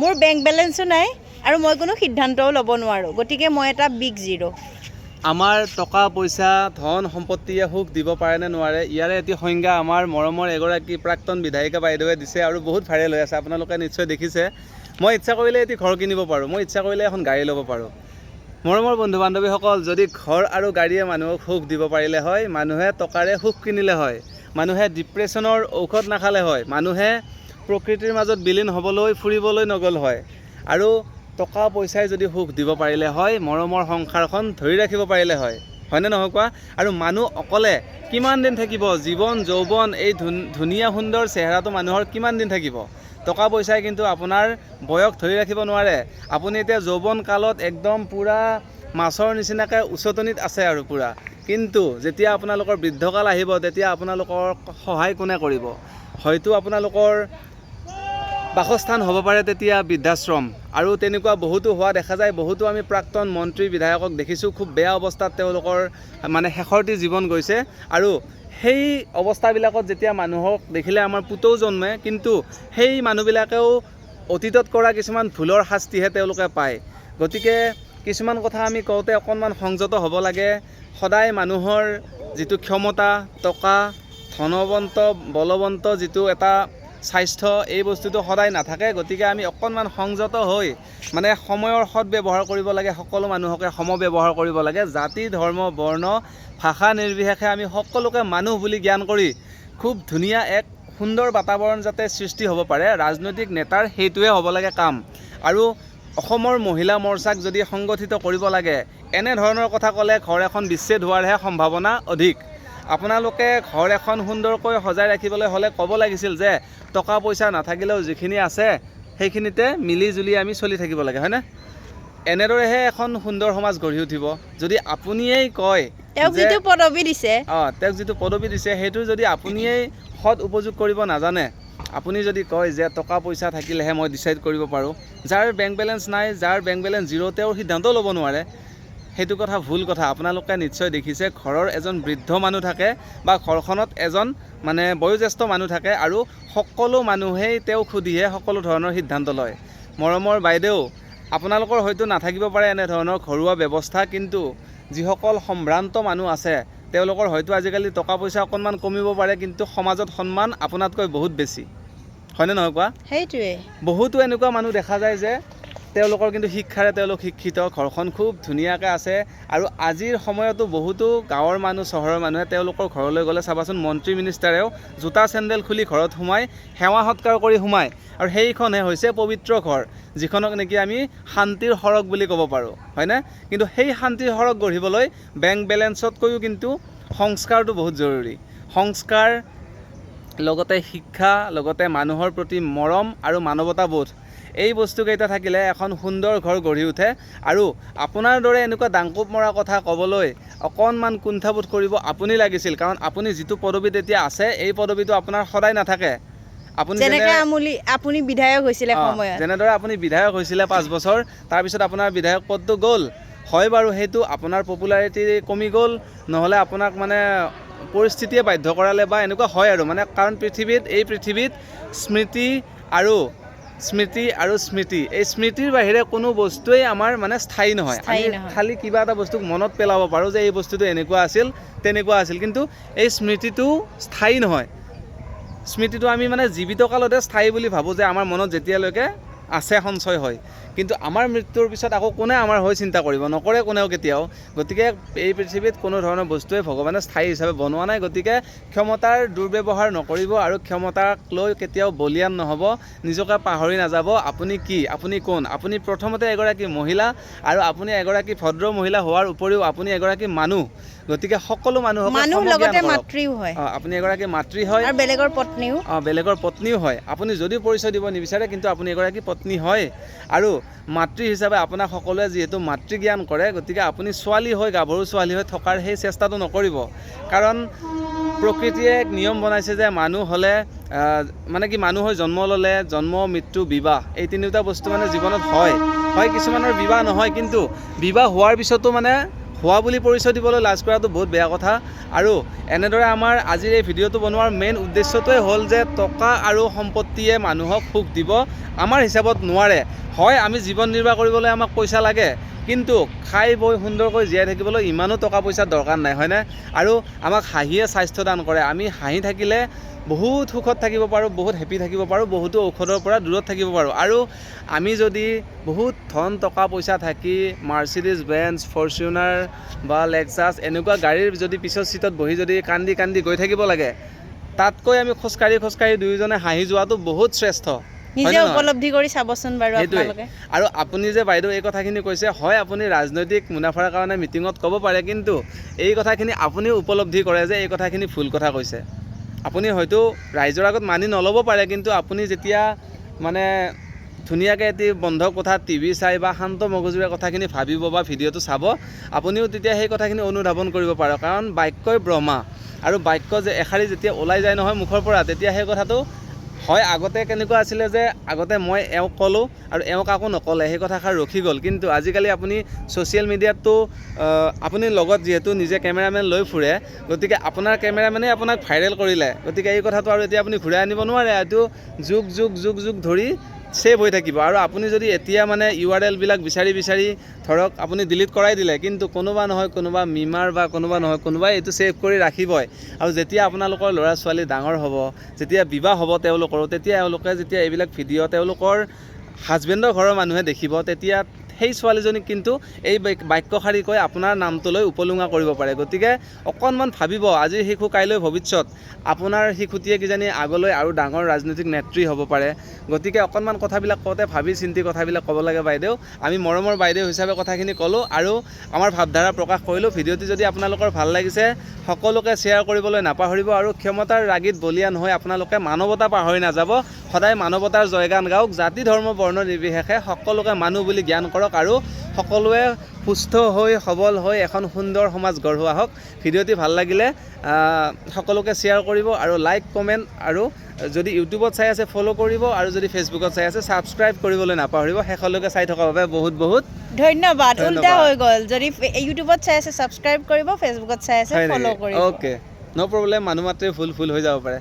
মোৰ বেংক বেলেঞ্চো নাই আৰু মই কোনো সিদ্ধান্তও ল'ব নোৱাৰোঁ। গতিকে মই এটা বিগ জিৰ' আমাৰ টকা পইচা ধন সম্পত্তিয়ে সুখ দিব পাৰে নে নোৱাৰে ইয়াৰে এটি সংজ্ঞা আমাৰ মৰমৰ এগৰাকী প্ৰাক্তন বিধায়িকা বাইদেৱে দিছে আৰু বহুত ভাইৰেল হৈ আছে আপোনালোকে নিশ্চয় দেখিছে। মই ইচ্ছা কৰিলে এটি ঘৰ কিনিব পাৰোঁ মই ইচ্ছা কৰিলে এখন গাড়ী ল'ব পাৰোঁ। মৰমৰ বন্ধু বান্ধৱীসকল যদি ঘৰ আৰু গাড়ীয়ে মানুহক সুখ দিব পাৰিলে হয় মানুহে টকাৰে সুখ কিনিলে হয় মানুহে ডিপ্ৰেশ্যনৰ ঔষধ নাখালে হয় মানুহে প্ৰকৃতিৰ মাজত বিলীন হ'বলৈ ফুৰিবলৈ নগ'ল হয়। আৰু টকা পইচাই যদি সুখ দিব পাৰিলে হয় মৰমৰ সংসাৰখন ধৰি ৰাখিব পাৰিলে হয়। হয়নে নহয় কোৱা? আৰু মানুহ অকলে কিমান দিন থাকিব? জীৱন যৌৱন এই ধুন ধুনীয়া সুন্দৰ চেহেৰাটো মানুহৰ কিমান দিন থাকিব? টকা পইচাই কিন্তু আপোনাৰ বয়স ধৰি ৰাখিব নোৱাৰে। আপুনি এতিয়া যৌৱন কালত একদম পূৰা মাছৰ নিচিনাকৈ উচতনিত আছে আৰু পূৰা। কিন্তু যেতিয়া আপোনালোকৰ বৃদ্ধকাল আহিব তেতিয়া আপোনালোকৰ সহায় কোনে কৰিব? হয়তো আপোনালোকৰ বাসস্থান হ'ব পাৰে তেতিয়া বৃদ্ধাশ্ৰম। আৰু তেনেকুৱা বহুতো হোৱা দেখা যায়, বহুতো আমি প্ৰাক্তন মন্ত্ৰী বিধায়কক দেখিছোঁ, খুব বেয়া অৱস্থাত তেওঁলোকৰ মানে শেষৰটি জীৱন গৈছে। আৰু সেই অৱস্থাবিলাকত যেতিয়া মানুহক দেখিলে আমাৰ পুতৌ জন্মে, কিন্তু সেই মানুহবিলাকেও অতীতত কৰা কিছুমান ভুলৰ শাস্তিহে তেওঁলোকে পায়। গতিকে কিছুমান কথা আমি কওঁতে অকণমান সংযত হ'ব লাগে। সদায় মানুহৰ যিটো ক্ষমতা, টকা, ধনৱন্ত, বলৱন্ত যিটো এটা স্বাস্থ্য এই বস্তুটো সদায় নাথাকে, গতিকে আমি অকণমান সংযত হৈ মানে সময়ৰ সৎ ব্যৱহাৰ কৰিব লাগে, সকলো মানুহকে সম ব্যৱহাৰ কৰিব লাগে। জাতি, ধৰ্ম, বৰ্ণ, ভাষা নিৰ্বিশেষে আমি সকলোকে মানুহ বুলি জ্ঞান কৰি খুব ধুনীয়া এক সুন্দৰ বাতাবৰণ যাতে সৃষ্টি হ'ব পাৰে, ৰাজনৈতিক নেতাৰ সেইটোৱে হ'ব লাগে কাম। আৰু অসমৰ মহিলা মৰ্চাক যদি সংগঠিত কৰিব লাগে এনেধৰণৰ কথা ক'লে ঘৰ এখন বিচ্ছেদ হোৱাৰহে সম্ভাৱনা অধিক। আপোনালোকে ঘৰ এখন সুন্দৰকৈ সজাই ৰাখিবলৈ হ'লে ক'ব লাগিছিল যে টকা পইচা নাথাকিলেও যিখিনি আছে সেইখিনিতে মিলি জুলি আমি চলি থাকিব লাগে হয়নে? এনেদৰেহে এখন সুন্দৰ সমাজ গঢ়ি উঠিব। যদি আপুনিয়েই কয় তেওঁক যিটো পদবী দিছে। অঁ তেওঁক যিটো পদবী দিছে সেইটো যদি আপুনিয়েই সৎ উপযোগ কৰিব নাজানে আপুনি যদি কয় যে টকা পইচা থাকিলেহে মই ডিচাইড কৰিব পাৰোঁ যাৰ বেংক বেলেঞ্চ নাই যাৰ বেংক বেলেঞ্চ জিৰ' তেওঁৰ সিদ্ধান্তও ল'ব নোৱাৰে সেইটো কথা ভুল কথা। আপোনালোকে নিশ্চয় দেখিছে ঘৰৰ এজন বৃদ্ধ মানুহ থাকে বা ঘৰখনত এজন মানে বয়োজ্যেষ্ঠ মানুহ থাকে আৰু সকলো মানুহেই তেওঁক সুধিহে সকলো ধৰণৰ সিদ্ধান্ত লয়। মৰমৰ বাইদেউ আপোনালোকৰ হয়তো নাথাকিব পাৰে এনেধৰণৰ ঘৰুৱা ব্যৱস্থা কিন্তু যিসকল সম্ভ্ৰান্ত মানুহ আছে তেওঁলোকৰ হয়তো আজিকালি টকা পইচা অকণমান কমিব পাৰে কিন্তু সমাজত সন্মান আপোনাতকৈ বহুত বেছি। হয়নে নহয় কোৱা? সেইটোৱে। বহুতো এনেকুৱা মানুহ দেখা যায় যে তেওঁলোকৰ কিন্তু শিক্ষাৰে তেওঁলোক শিক্ষিত ঘৰখন খুব ধুনীয়াকৈ আছে আৰু আজিৰ সময়তো বহুতো গাঁৱৰ মানুহ চহৰৰ মানুহে তেওঁলোকৰ ঘৰলৈ গ'লে চাবাচোন মন্ত্ৰী মিনিষ্টাৰেও জোতা চেণ্ডেল খুলি ঘৰত সোমাই সেৱা সৎকাৰ কৰি সোমায় আৰু সেইখনহে হৈছে পবিত্ৰ ঘৰ যিখনক নেকি আমি শান্তিৰ সৰগ বুলি ক'ব পাৰোঁ হয়নে? কিন্তু সেই শান্তিৰ সৰগ গঢ়িবলৈ বেংক বেলেঞ্চতকৈও কিন্তু সংস্কাৰটো বহুত জৰুৰী। সংস্কাৰ লগতে শিক্ষা লগতে মানুহৰ প্ৰতি মৰম আৰু মানৱতাবোধ এই বস্তুকেইটা থাকিলে এখন সুন্দৰ ঘৰ গঢ়ি উঠে। আৰু আপোনাৰ দৰে এনেকুৱা দাংকোপ মৰা কথা ক'বলৈ অকণমান কুণ্ঠাবোধ কৰিব আপুনি লাগিছিল। কাৰণ আপুনি যিটো পদবীত এতিয়া আছে এই পদবীটো আপোনাৰ সদায় নাথাকে। আপুনি বিধায়ক হৈছিলে যেনেদৰে আপুনি বিধায়ক হৈছিলে পাঁচ বছৰ তাৰপিছত আপোনাৰ বিধায়ক পদটো গ'ল। হয় বাৰু সেইটো আপোনাৰ পপুলাৰিটি কমি গ'ল। নহ'লে আপোনাক মানে পৰিস্থিতিয়ে বাধ্য কৰালে বা এনেকুৱা হয় আৰু। মানে কাৰণ পৃথিৱীত এই পৃথিৱীত স্মৃতি আৰু স্মৃতি আৰু স্মৃতি। এই স্মৃতিৰ বাহিৰে কোনো বস্তুৱেই আমাৰ মানে স্থায়ী নহয়। আমি খালি কিবা এটা বস্তুক মনত পেলাব পাৰোঁ যে এই বস্তুটো এনেকুৱা আছিল তেনেকুৱা আছিল। কিন্তু এই স্মৃতিটো স্থায়ী নহয়। স্মৃতিটো আমি মানে জীৱিত কালতে স্থায়ী বুলি ভাবোঁ যে আমাৰ মনত যেতিয়ালৈকে আছে সঞ্চয় হয়। কিন্তু আমাৰ মৃত্যুৰ পিছত আকৌ কোনে আমাৰ হৈ চিন্তা কৰিব? নকৰে কোনেও কেতিয়াও। গতিকে এই পৃথিৱীত কোনো ধৰণৰ বস্তুৱে ভগৱানে স্থায়ী হিচাপে বনোৱা নাই। গতিকে ক্ষমতাৰ দুৰ্ব্যৱহাৰ নকৰিব আৰু ক্ষমতাক লৈ কেতিয়াও বলিয়ান নহ'ব। নিজকে পাহৰি নাযাব। আপুনি কি? আপুনি কোন? আপুনি প্ৰথমতে এগৰাকী মহিলা আৰু আপুনি এগৰাকী ভদ্ৰ মহিলা হোৱাৰ উপৰিও আপুনি এগৰাকী মানুহ। গতিকে সকলো মানুহক মানুহ আপুনি এগৰাকী মাতৃ হয়। বেলেগৰ পত্নীও। বেলেগৰ পত্নীও হয়। আপুনি যদিও পৰিচয় দিব নিবিচাৰে কিন্তু আপুনি এগৰাকী পত্নী হয় আৰু মাতৃ হিচাপে আপোনাক সকলোৱে যিহেতু মাতৃজ্ঞান কৰে, গতিকে আপুনি ছোৱালী হৈ, গাভৰু ছোৱালী হৈ থকাৰ সেই চেষ্টাটো নকৰিব। কাৰণ প্ৰকৃতিয়ে এক নিয়ম বনাইছে যে মানুহ হ'লে মানে কি মানুহ হৈ জন্ম ল'লে, জন্ম, মৃত্যু, বিবাহ, এই তিনিওটা বস্তু মানে জীৱনত হয়। হয় কিছুমানৰ বিবাহ নহয়, কিন্তু বিবাহ হোৱাৰ পিছতো মানে হোৱা বুলি পৰিচয় দিবলৈ লাজ কৰাটো বহুত বেয়া কথা। আৰু এনেদৰে আমাৰ আজিৰ এই ভিডিঅ'টো বনোৱাৰ মেইন উদ্দেশ্যটোৱে হ'ল যে টকা আৰু সম্পত্তিয়ে মানুহক সুখ দিব। আমাৰ হিচাপত নোৱাৰে। হয়, আমি জীৱন নিৰ্বাহ কৰিবলৈ আমাক পইচা লাগে। কিন্তু খাই বৈ সুন্দৰকৈ জীয়াই থাকিবলৈ ইমানো টকা পইচাৰ দৰকাৰ নাই, হয়নে? আৰু আমাক হাঁহিয়ে স্বাস্থ্য দান কৰে। আমি হাঁহি থাকিলে বহুত সুখত থাকিব পাৰোঁ, বহুত হেপী থাকিব পাৰোঁ, বহুতো ঔষধৰ পৰা দূৰত থাকিব পাৰোঁ। আৰু আমি যদি বহুত ধন, টকা, পইচা থাকি মাৰ্চিডিজ, বেঞ্চ, ফৰচুনাৰ বা লেক্সাছ, এনেকুৱা গাড়ীৰ যদি পিছৰ চিটত বহি যদি কান্দি কান্দি গৈ থাকিব লাগে, তাতকৈ আমি খোজকাঢ়ি খোজকাঢ়ি দুয়োজনে হাঁহি যোৱাটো বহুত শ্ৰেষ্ঠ। নিজে উপলব্ধি কৰি চাবচোন বাৰু আপোনালোকে। আৰু আপুনি যে বাইদেউ এই কথাখিনি কৈছে হয় আপুনি ৰাজনৈতিক মুনাফাৰ কাৰণে মিটিঙত ক'ব পাৰে কিন্তু এই কথাখিনি আপুনিও উপলব্ধি কৰে যে এই কথাখিনি ভুল কথা কৈছে। আপুনি হয়তো ৰাইজৰ আগত মানি নল'ব পাৰে কিন্তু আপুনি যেতিয়া মানে ধুনীয়াকৈ এটি বন্ধ কোঠাত টিভি চাই বা শান্ত মগজুৰে কথাখিনি ভাবিব বা ভিডিঅ'টো চাব আপুনিও তেতিয়া সেই কথাখিনি অনুধাৱন কৰিব পাৰে। কাৰণ বাক্যই ব্ৰহ্মা। আৰু বাক্য যে এষাৰি যেতিয়া ওলাই যায় নহয় মুখৰ পৰা তেতিয়া সেই কথাটো হয় আগতে কেনেকুৱা আছিলে যে আগতে মই এওঁক ক'লোঁ আৰু এওঁ কাকো নক'লে সেই কথাষাৰ ৰখি গ'ল। কিন্তু আজিকালি আপুনি ছ'চিয়েল মিডিয়াততো আপুনি লগত যিহেতু নিজে কেমেৰামেন লৈ ফুৰে গতিকে আপোনাৰ কেমেৰামেনে আপোনাক ভাইৰেল কৰিলে। গতিকে এই কথাটো আৰু এতিয়া আপুনি ঘূৰাই আনিব নোৱাৰে এইটো যুগ যুগ যুগ যুগ ধৰি ছেভ হৈ থাকিব। আৰু আপুনি যদি এতিয়া মানে ইউ আৰ এলবিলাক বিচাৰি বিচাৰি ধৰক আপুনি ডিলিট কৰাই দিলে কিন্তু কোনোবা নহয় কোনোবা মিমাৰ বা কোনোবা নহয় কোনোবাই এইটো ছেভ কৰি ৰাখিবই। আৰু যেতিয়া আপোনালোকৰ ল'ৰা ছোৱালী ডাঙৰ হ'ব যেতিয়া বিবাহ হ'ব তেওঁলোকৰো তেতিয়া এওঁলোকে যেতিয়া এইবিলাক ভিডিঅ' তেওঁলোকৰ হাজবেণ্ডৰ ঘৰৰ মানুহে দেখিব তেতিয়া সেই ছোৱালীজনীক কিন্তু এই বাক- বাক্যশাৰী কৈ আপোনাৰ নামটোলৈ উপলুঙা কৰিব পাৰে। গতিকে অকণমান ভাবিব আজিৰ শিশু কাইলৈ ভৱিষ্যত আপোনাৰ শিশুটিয়ে কিজানি আগলৈ আৰু ডাঙৰ ৰাজনৈতিক নেত্ৰী হ'ব পাৰে। গতিকে অকণমান কথাবিলাক কওঁতে ভাবি চিন্তি কথাবিলাক ক'ব লাগে বাইদেউ। আমি মৰমৰ বাইদেউ হিচাপে কথাখিনি ক'লোঁ আৰু আমাৰ ভাৱধাৰা প্ৰকাশ কৰিলোঁ। ভিডিঅ'টি যদি আপোনালোকৰ ভালো লাগিছে, সকলোকে শ্বেয়াৰ কৰিবলৈ নাপাহৰিব আৰু ক্ষমতাৰ ৰাগীত বলিয়ান হৈ আপোনালোকে মানৱতা পাহৰি নাযাব। সদায় মানৱতাৰ জয়গান গাওক। জাতি, ধৰ্ম, বৰ্ণ নিৰ্বিশেষে সকলোকে মানুহ বুলি জ্ঞান কৰক। আৰু সকলোৱে সুস্থ হৈ সবল হৈ এখন সুন্দৰ সমাজ গঢ়োৱা হওক ভিডিঅ'টি ভাল লাগিলে সকলোকে শ্বেয়াৰ কৰিব আৰু লাইক কমেণ্ট আৰু যদি ইউটিউবত চাই আছে ফ'ল' কৰিব আৰু যদি ফেচবুকত চাই আছে ছাবস্ক্ৰাইব কৰিবলৈ নাপাহৰিব। শেষলৈকে চাই থকাৰ বাবে বহুত বহুত ধন্যবাদ। উল্টা। হৈ গ'ল। যদি ইউটিউবত চাই আছে ছাবস্ক্ৰাইব কৰিব ফেচবুকত চাই আছে ফ'ল' কৰিব। অ'কে ন' প্ৰব্লেম মানুহ মাত্ৰে ভুল ভুল হৈ যাব পাৰে।